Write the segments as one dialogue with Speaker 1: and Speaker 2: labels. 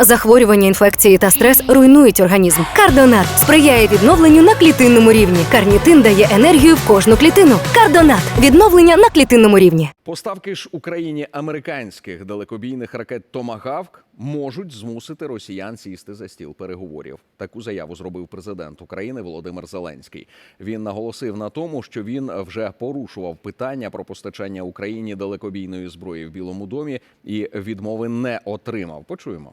Speaker 1: Захворювання, інфекції та стрес руйнують організм. Кардонат сприяє відновленню на клітинному рівні. Карнітин дає енергію в кожну клітину. Кардонат відновлення на клітинному рівні.
Speaker 2: Поставки ж Україні американських далекобійних ракет Томагавк можуть змусити росіян сісти за стіл переговорів. Таку заяву зробив президент України Володимир Зеленський. Він наголосив на тому, що він вже порушував питання про постачання Україні далекобійної зброї в Білому домі і відмови не отримав. Почуємо.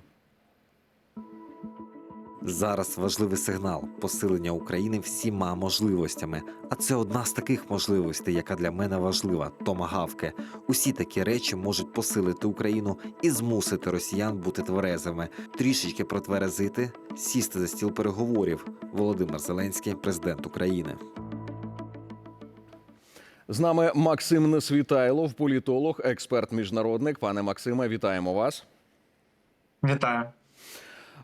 Speaker 3: Зараз важливий сигнал посилення України всіма можливостями. А це одна з таких можливостей, яка для мене важлива томагавки. Усі такі речі можуть посилити Україну і змусити росіян бути тверезими, трішечки протверезити, сісти за стіл переговорів. Володимир Зеленський, президент України.
Speaker 2: З нами Максим Несвітайлов, політолог, експерт міжнародник. Пане Максиме, вітаємо вас.
Speaker 4: Вітаю.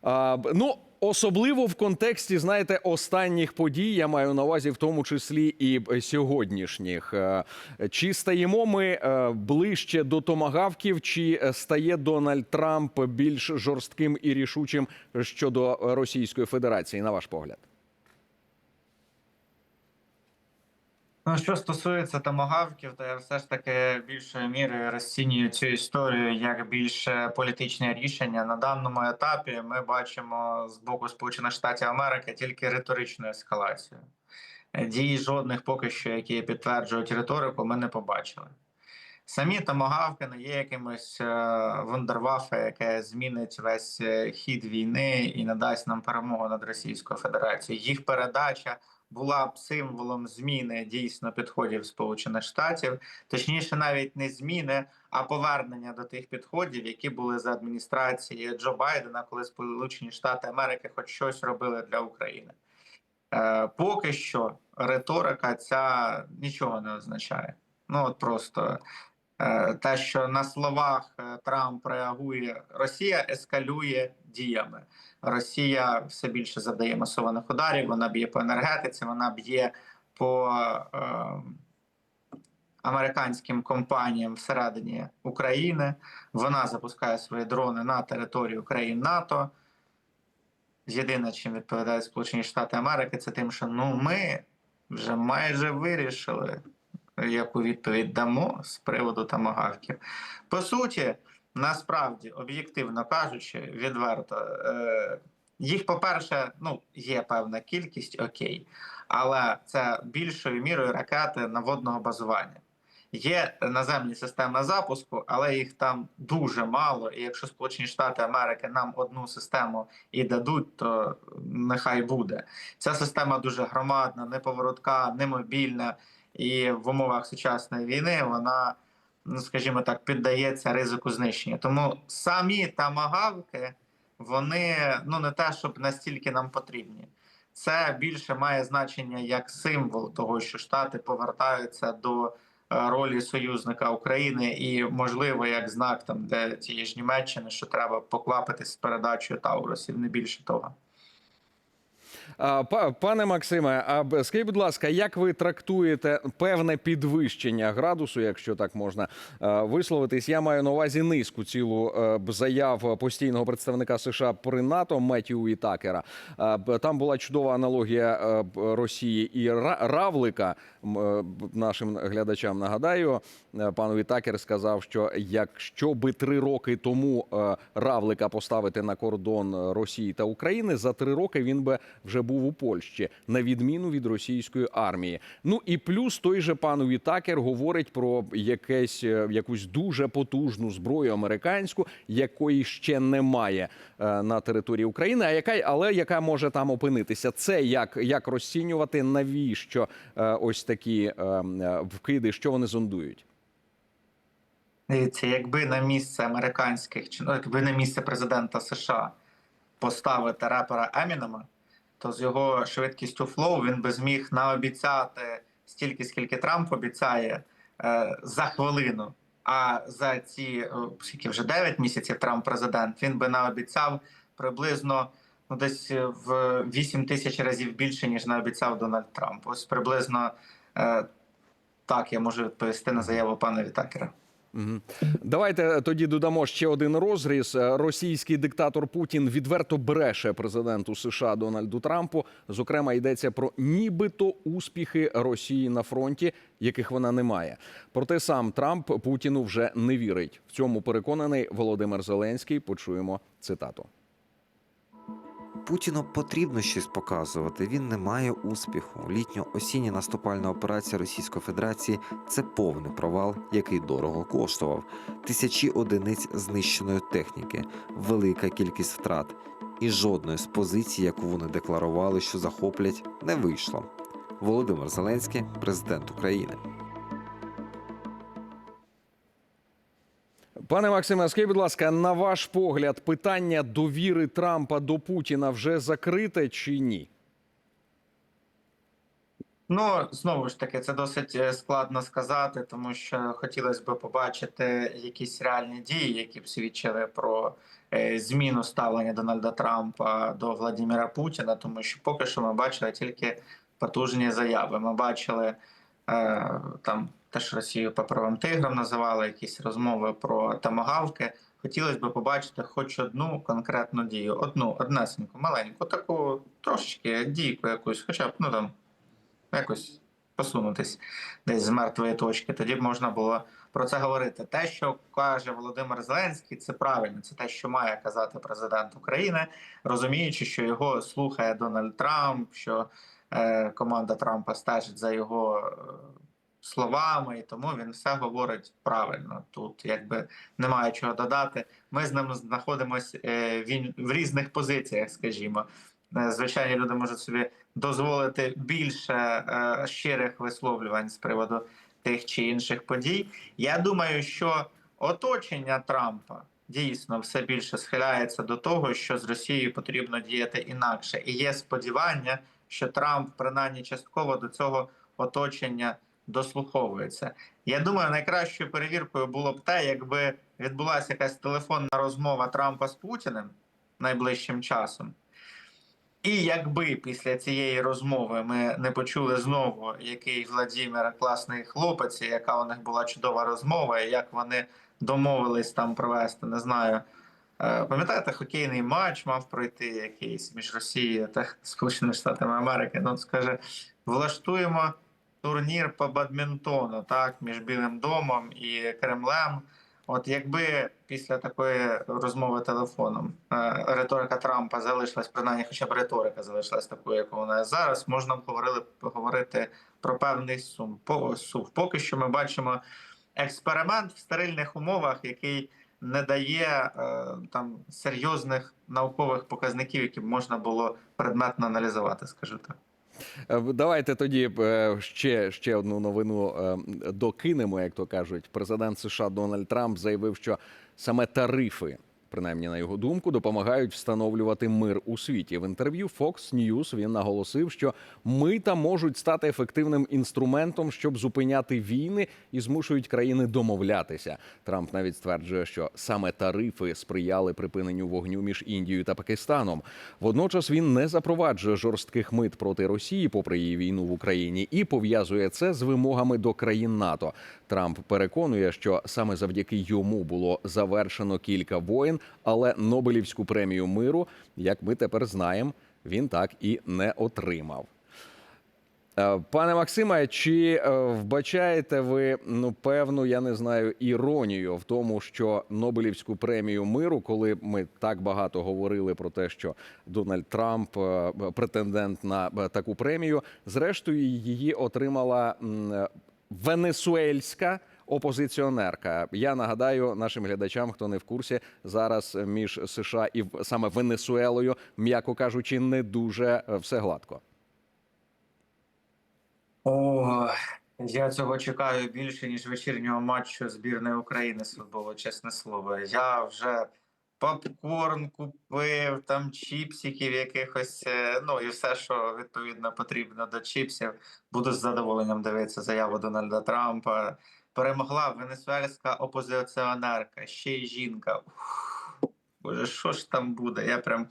Speaker 2: А, ну, особливо в контексті, знаєте, останніх подій, я маю на увазі, в тому числі і сьогоднішніх. Е, Чи стаємо ми е, ближче до томагавків, чи е, стає Дональд Трамп більш жорстким і рішучим щодо Російської Федерації, на ваш погляд?
Speaker 4: Ну, що стосується томагавків, то я все ж таки більшою мірою розцінюю цю історію як більше політичне рішення. На даному етапі ми бачимо з боку Сполучених Штатів Америки тільки риторичну ескалацію. Дій жодних поки що, які підтверджують риторику, ми не побачили. Самі томагавки не є якимось е, вундервафе, яке змінить весь е, хід війни і надасть нам перемогу над Російською Федерацією. Їх передача була б символом зміни дійсно підходів Сполучених Штатів, точніше, навіть не зміни, а повернення до тих підходів, які були за адміністрації Джо Байдена, коли Сполучені Штати Америки хоч щось робили для України. Е, поки що риторика ця нічого не означає. Ну от просто те, що на словах е, Трамп реагує, Росія ескалює діями. Росія все більше завдає масованих ударів. Вона б'є по енергетиці, вона б'є по е, американським компаніям всередині України. Вона запускає свої дрони на територію країн НАТО. Єдине, чим відповідають Сполучені Штати Америки, це тим, що ну ми вже майже вирішили, яку відповідь дамо з приводу тамагавків. По суті, насправді, об'єктивно кажучи, відверто, е, їх, по-перше, ну, є певна кількість, окей, але це більшою мірою ракети наводного базування. Є наземні системи запуску, але їх там дуже мало. І якщо Сполучені Штати Америки нам одну систему і дадуть, то нехай буде. Ця система дуже громадна, неповоротка, немобільна, і в умовах сучасної війни вона, ну скажімо так, піддається ризику знищення. Тому самі тамагавки, вони ну не те, щоб настільки нам потрібні. Це більше має значення як символ того, що Штати повертаються до е, ролі союзника України, і можливо як знак там для тієї ж Німеччини, що треба поклапитись з передачею Таурусів, не більше того.
Speaker 2: Пане Максиме, а скажіть, будь ласка, як ви трактуєте певне підвищення градусу, якщо так можна висловитись? Я маю на увазі низку цілу е, заяв постійного представника США при НАТО Меттію Ітакера. Там була чудова аналогія е, Росії і Равлика. Е, Нашим глядачам нагадаю, пан Вітакер сказав, що якщо би три роки тому Равлика поставити на кордон Росії та України, за три роки він би вже був у Польщі, на відміну від російської армії. Ну і плюс той же пан Вітакер говорить про якесь е, якусь дуже потужну зброю американську, якої ще немає е, на території України, а яка але яка може там опинитися. Це як, як розцінювати, навіщо е, ось такі вкиди, що вони зондують?
Speaker 4: Дивіться, якби на місце американських ну, якби на місце президента США поставити репера Емінема, то з його швидкістю флоу він би зміг наобіцяти стільки, скільки Трамп обіцяє е, за хвилину. А за ці о, скільки вже 9 місяців Трамп президент, він би наобіцяв приблизно ну, десь в 8 тисяч разів більше, ніж наобіцяв Дональд Трамп. Ось приблизно е, так я можу відповісти на заяву пана Вітакера.
Speaker 2: Давайте тоді додамо ще один розріз. Е, Російський диктатор Путін відверто бреше президенту США Дональду Трампу. Зокрема, йдеться про нібито успіхи Росії на фронті, яких вона не має. Проте сам Трамп Путіну вже не вірить. В цьому переконаний Володимир Зеленський. Почуємо цитату.
Speaker 3: Путіну потрібно щось показувати. Він не має успіху. Літньо-осіння наступальна операція Російської Федерації це повний провал, який дорого коштував. Тисячі одиниць знищеної техніки, велика кількість втрат. І жодної з позицій, яку вони декларували, що захоплять, не вийшло. Володимир Зеленський, президент України.
Speaker 2: Пане Максиме, скажіть, будь ласка, на ваш погляд, питання довіри Трампа до Путіна вже закрите чи ні?
Speaker 4: Ну, знову ж таки, це досить е, складно сказати, тому що хотілося б побачити якісь реальні дії, які б свідчили про е, зміну ставлення Дональда Трампа до Владимира Путіна, тому що поки що ми бачили тільки потужні заяви. Ми бачили е, там теж Росію паперовим тигром називали якісь розмови про тамагавки. Хотілося б побачити хоч одну конкретну дію, одну однесеньку, маленьку, таку трошечки дійку якусь, хоча б ну там якось посунутись десь з мертвої точки. Тоді б можна було про це говорити. Те, що каже Володимир Зеленський, це правильно. Це те, що має казати президент України, розуміючи, що його слухає Дональд Трамп, що е, команда Трампа стежить за його. Словами, і тому він все говорить правильно. Тут якби немає чого додати. Ми з ним знаходимося е, в різних позиціях, скажімо. Е, Звичайні люди можуть собі дозволити більше е, щирих висловлювань з приводу тих чи інших подій. Я думаю, що оточення Трампа дійсно все більше схиляється до того, що з Росією потрібно діяти інакше, і є сподівання, що Трамп принаймні частково до цього оточення дослуховується. Я думаю, найкращою перевіркою було б те, якби відбулася якась телефонна розмова Трампа з Путіним найближчим часом. І якби після цієї розмови ми не почули знову, який Владимир класний хлопець, і яка у них була чудова розмова, і як вони домовились там провести, не знаю. Е, Пам'ятаєте, хокейний матч мав пройти якийсь між Росією та Сполученими Штатами Америки. Ну, скаже, влаштуємо турнір по бадмінтону, так, між Білим домом і Кремлем. От якби після такої розмови телефоном е, риторика Трампа залишилась, принаймні, хоча б риторика залишилась такою, як вона зараз, можна б говорили говорити про певний сум. Сув. Поки що ми бачимо експеримент в стерильних умовах, який не дає е, там серйозних наукових показників, які б можна було предметно аналізувати, скажу так.
Speaker 2: Е, Давайте тоді е, ще, ще одну новину е, докинемо, як то кажуть. Президент США Дональд Трамп заявив, що саме тарифи, принаймні на його думку, допомагають встановлювати мир у світі. В інтерв'ю Fox News він наголосив, що мита можуть стати ефективним інструментом, щоб зупиняти війни і змушують країни домовлятися. Трамп навіть стверджує, що саме тарифи сприяли припиненню вогню між Індією та Пакистаном. Водночас він не запроваджує жорстких мит проти Росії, попри її війну в Україні, і пов'язує це з вимогами до країн НАТО. Трамп переконує, що саме завдяки йому було завершено кілька воєн, але Нобелівську премію миру, як ми тепер знаємо, він так і не отримав. Е, Пане Максиме, чи е, вбачаєте ви ну певну, я не знаю, іронію в тому, що Нобелівську премію миру, коли ми так багато говорили про те, що Дональд Трамп е, претендент на таку премію, зрештою її отримала венесуельська опозиціонерка. Я нагадаю нашим глядачам, хто не в курсі, зараз між США і саме Венесуелою, м'яко кажучи, не дуже е, все гладко.
Speaker 4: О, я цього чекаю більше, ніж вечірнього матчу збірної України з чесне слово. Я вже попкорн купив, там чіпсиків якихось, е, ну і все, що відповідно потрібно до чіпсів. Буду з задоволенням дивитися заяву Дональда Трампа. Перемогла венесуельська опозиціонерка, ще й жінка. Ух, Боже, що ж там буде? Я прям.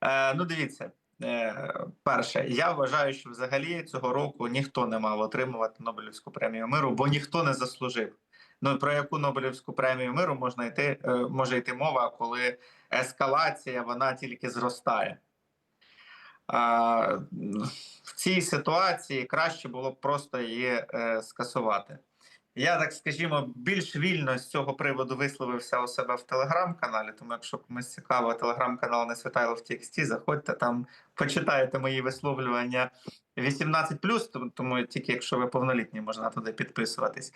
Speaker 4: Е, ну, дивіться. Е, Перше, я вважаю, що взагалі цього року ніхто не мав отримувати Нобелівську премію миру, бо ніхто не заслужив. Ну про яку Нобелівську премію миру можна йти, е, може йти мова, коли ескалація вона тільки зростає. В цій ситуації краще було б просто її е, скасувати. Я так скажімо, більш вільно з цього приводу висловився у себе в телеграм-каналі. Тому, якщо комусь цікаво, телеграм-канал не світайло в тексті, заходьте там, почитайте мої висловлювання 18+, тому- тільки якщо ви повнолітні, можна туди підписуватись.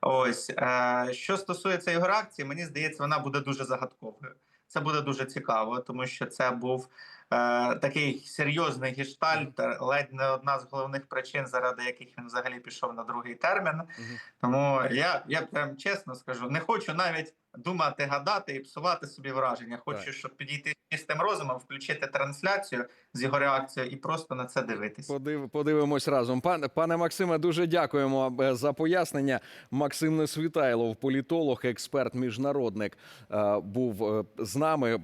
Speaker 4: Ось е, що стосується його реакції, мені здається, вона буде дуже загадковою. Це буде дуже цікаво, тому що це був такий серйозний гештальт, е, ледь не одна з головних причин, заради яких він взагалі пішов на другий термін. Тому я, я прям чесно скажу, не хочу навіть думати, гадати і псувати собі враження. Хочу,
Speaker 2: Так.
Speaker 4: щоб підійти з чистим розумом, включити трансляцію з його реакцією і просто на це дивитись.
Speaker 2: Подив, подивимось разом. Пане, пане Максиме, дуже дякуємо е, за пояснення. Максим Несвітайлов, політолог, експерт, міжнародник, е, був е, з нами.